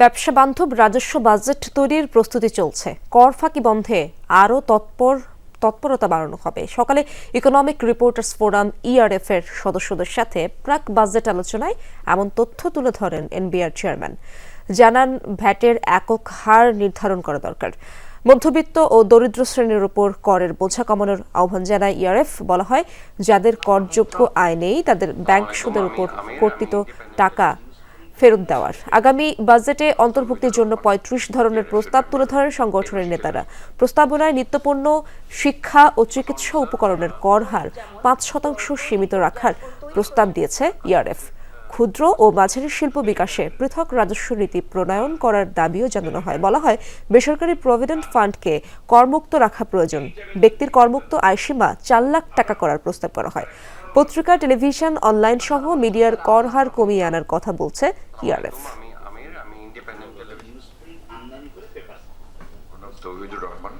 ব্যবসা বান্ধব রাজস্ব বাজেট তৈরির প্রস্তুতি চলছে। কর ফাঁকি বন্ধে আরও তৎপর, তৎপরতা বাড়ানো হবে। সকালে ইকোনমিক রিপোর্টার্স ফোরাম ইআরএফ এর সদস্যদের সাথে প্রাক বাজেট আলোচনায় এমন তথ্য তুলে ধরেন এনবিআর চেয়ারম্যান জানান, ভ্যাটের একক হার নির্ধারণ করা দরকার। মধ্যবিত্ত ও দরিদ্র শ্রেণির উপর করের বোঝা কমানোর আহ্বান জানায় ইআরএফ বলা হয়, যাদের করযোগ্য আয় নেই, তাদের ব্যাংক সুদের উপর কর্তৃত টাকা ফেরত দেওয়ার। আগামী বাজেটে অন্তর্ভুক্তির জন্য পঁয়ত্রিশ ধরনের প্রস্তাব তুলে ধরেন সংগঠনের নেতারা। প্রস্তাবনায় নিত্যপণ্য শিক্ষা ও চিকিৎসা উপকরণের কর হার পাঁচ শতাংশ সীমিত রাখার প্রস্তাব দিয়েছে ইআরএফ। ক্ষুদ্র ও মাঝারি শিল্প বিকাশে পৃথক রাজস্ব নীতি প্রণয়ন করার দাবিও জানানো হয়। বলা হয়, বেসরকারি প্রভিডেন্ট ফান্ডকে করমুক্ত রাখা প্রয়োজন। ব্যক্তির করমুক্ত আয়সীমা চার লাখ টাকা করার প্রস্তাব করা হয়। পত্রিকা টেলিভিশন অনলাইন সহ মিডিয়ার কর হার কমিয়ে আনার কথা বলছে ইআরএফ আমি আমির আমি ইন্ডিপেন্ডেন্ট টেলিভিশন তৌহিদুর রহমান